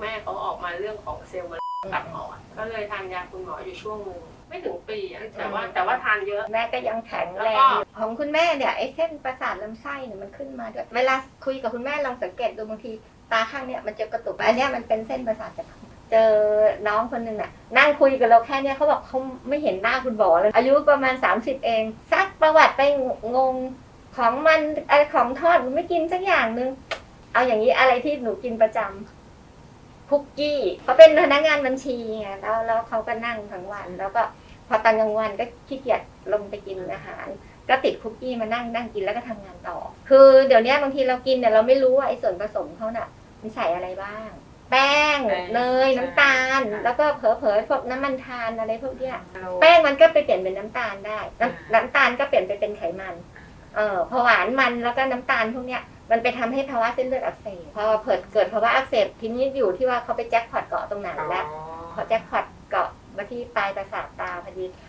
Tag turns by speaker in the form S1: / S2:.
S1: แม่เขาออกมาเรื่องของเซลล์มะเร็งตับอ่อน ก็เลยทานยาคุณหมออยู่ช่วงหนึงไม่ถึงปีอะแต่ว่าแต่ว่าทานเยอะ
S2: แม่ก็ยังแข็งแร
S1: แล้ว
S2: ง
S1: ก็
S2: อยู่ของคุณแม่เนี่ยไอ้เส้นประสาทลำไส้เนี่ยมันขึ้นมาด้วยเวลาคุยกับคุณแม่ลองสังเกตดูบางทีตาข้างเนี่ยมันจะกระตุกอันเนี้ยมันเป็นเส้นประสาทจากเจอน้องคนหนึ่งน่ะนั่งคุยกับเราแค่เนี้ยเขาบอกเขาไม่เห็นหน้าคุณหมอเลยอายุประมาณ 30 เองซักประวัติไปงงของมันอะไรของทอดมันไม่กินสักอย่างนึงเอาอย่างนี้อะไรที่หนูกินประจำ คุกกี้เขาเป็นพนักงานบัญชีไงแล้วแล้วเขาก็นั่งทั้งวัน แล้วก็พอตอนกลางวันก็ขี้เกียจลงไปกินอาหาร ก็ติดคุกกี้มานั่งนั่งกินแล้วก็ทำงานต่อ คือเดี๋ยวนี้บางทีเรากินเนี่ยเราไม่รู้ว่าไอ้ส่วนผสมเขาน่ะมันใส่อะไรบ้าง แป้ง
S3: แป้ง
S2: เนย
S3: ใช่
S2: น้ำตาล
S3: ค่ะ
S2: แล้วก็เผลอๆพวกน้ำมันทานอะไรพวกเนี้ยแป้งมันก็ไปเปลี่ยนเป็นน้ำตาลได้ น้ำน้ำตาลก็เปลี่ยนไปเป็นไขมัน เออพอหวานมันแล้วก็น้ำตาลพวกเนี้ย มันไปทำให้ภาวะเส้นเลือดอักเสบพอเกิดเกิดภาวะอักเสบทีนี้อยู่ที่ว่าเขาไปแจ็คพอตเกาะตรงไหนแล้วพอแจ็คพอตเกาะมาที่ปลายประสาทตาพอดี